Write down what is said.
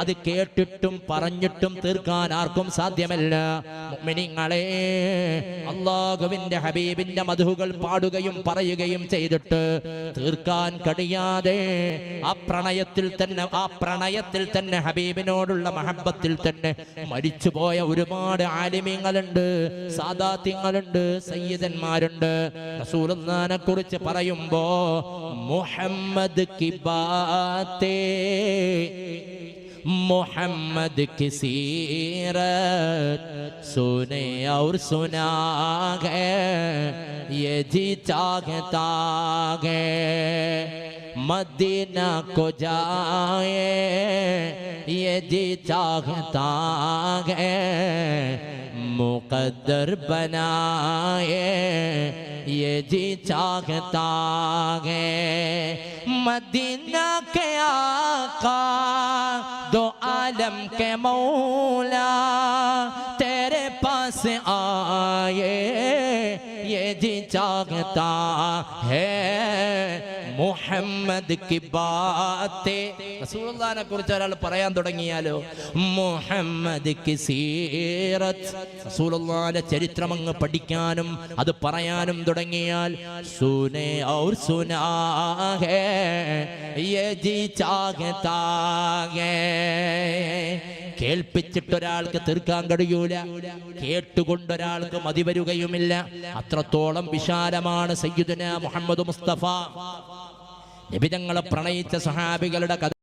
അത് കേട്ടിട്ടും പറഞ്ഞിട്ടും തീർക്കാൻ ആർക്കും സാധ്യമല്ല. മുഅ്മിനീങ്ങളെ അള്ളാഹുവിന്റെ ഹബീബിന്റെ മധുകൾ പാടുകയും പറയുകയും ചെയ്തിട്ട് തീർക്കാൻ കഴിയാതെ ആ പ്രണയത്തിൽ തന്നെ ആ പ്രണയത്തിൽ തന്നെ ഹബീബിനോടുള്ള മഹബത്തിൽ തന്നെ മരിച്ചുപോയ ഒരുപാട് ആലിമ്യങ്ങളുണ്ട് സാദാത്യങ്ങളുണ്ട് സയ്യിദന്മാരുണ്ട്. റസൂലുല്ലാനെ കുറിച്ച് പറയുമ്പോ മുഹമ്മദ് കിബാത്തേ मोहम्मद की सीरत सुने और सुना है, ये जी चाहता है, मदीना को जाए, ये जी चाहता है, मुकद्दर बनाए, ये जी चाहता है, मदीना के आका दो आलम के मौला तेरे पास आए ये जी चाहता है മുഹമ്മദ് കി ബാത്തെ റസൂലുള്ളാഹിനെ കുറിച്ച് ഒരാൾ പറയാൻ തുടങ്ങിയാലോ മുഹമ്മദ് കി സീറത്ത് റസൂലുള്ളാഹിന്റെ ചരിത്രം അങ്ങ് പഠിക്കാനും അത് പറയാനും തുടങ്ങിയാൽ Sune our സുനാ hey Yeh G ചാഹതാ ഹേ കേൾപ്പിച്ചിട്ടൊരാൾക്ക് തീർക്കാൻ കഴിയൂല. കേട്ടുകൊണ്ടൊരാൾക്ക് മതി വരികയുമില്ല. അത്രത്തോളം വിശാലമാണ് സയ്യിദുന മുഹമ്മദ് മുസ്തഫ. നിബിതങ്ങളെ പ്രണയിച്ച സഹാബികളുടെ കഥ